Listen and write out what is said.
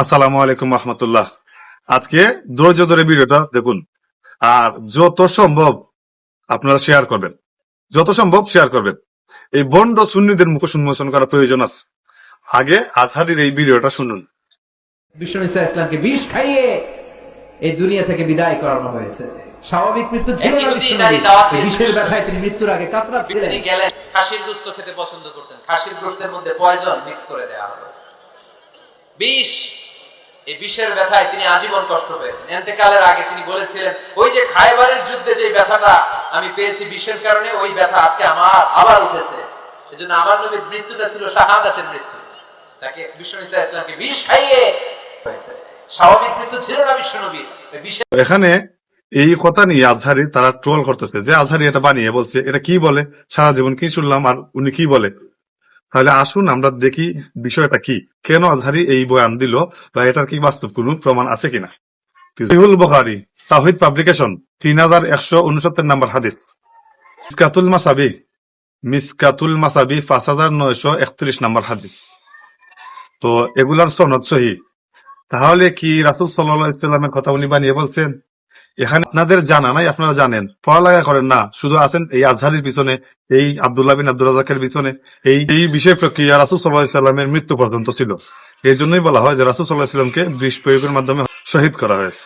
আসসালামু আলাইকুম রহমতুল্লাহ। আজকে ধৈর্য ধরে ভিডিওটা দেখুন। আর যত সম্ভব আপনারা শেয়ার করবেন। যত সম্ভব শেয়ার করবেন। এই বন্ড সুন্নিদের মুখ উন্মোচন করার প্রয়োজন আছে। আগে আজহারির এই ভিডিওটা শুনুন। বিষ্ণু ইসা ইসলামকে বিষ খাইয়ে এই দুনিয়া থেকে বিদায় করানো হয়েছে। স্বাভাবিক মৃত্যু ছিল না বিষের ব্যথায় তিনি মৃত্যুর আগে কাতরাচ্ছিলেন গেলেন খাসির গোস্ত খেতে পছন্দ করতেন। খাসির গোস্তের মধ্যে পয়জন মিক্স করে দেওয়া হলো। বিষ! এই বিষের ব্যথায় তিনি আজীবন কষ্ট পেয়েছেন। এতেকালের আগে তিনি বলেছিলেন, ওই যে খাইবারের যুদ্ধে যে ব্যথাটা আমি পেয়েছি বিষের কারণে, ওই ব্যথা আজকে আমার, আবার উঠেছে। এজন্য আমার নবীর মৃত্যুটা ছিল শাহাদাতের মৃত্যু। তাকে বিষ্ণু ইসা ইসলামকে বিষ খাইয়ে হয়েছে। স্বাভাবিক মৃত্যু ছিল না বিশ্ব নবীর। এখানে এই কথা নিয়ে আজহারি তারা ট্রোল করতেছে। যে আজহারি এটা বানিয়ে বলছে, এটা কি বলে? সারা জীবন কি শুনলাম আর উনি কি বলে? তাহলে আসুন আমরা দেখি বিষয়টা কি। কেন আজহারি এই বয়ান দিল বা এটার কি বাস্তব কোনো প্রমাণ আছে কিনা? সহিহুল বুখারী তাহিদ পাবলিকেশন, তিন হাজার একশো উনসত্তর নাম্বার হাদিস। মিসকাতুল মাসাবি মিসকাতুল মাসাবি পাঁচ হাজার নয়শো একত্রিশ নাম্বার হাদিস। তো এগুলার সনদ সহি। তাহলে কি রাসুল সাল্লাহ ইসলামের কথা উনি বানিয়ে বলছেন? এখানে আপনাদের জানা নাই, আপনারা জানেন। পড়ালেখা করেন না, শুধু আছেন এই আজহারির পিছনে, এই আবদুল্লাহ বিন আব্দুল রাজাকের পিছনে। এই এই বিষয় প্রক্রিয়া রাসুল সাল্লাহ সাল্লামের মৃত্যু পর্যন্ত ছিল। এই জন্যই বলা হয় যে রাসুল সাল্লাহ সাল্লামকে বিষ প্রয়োগের মাধ্যমে শহীদ করা হয়েছে।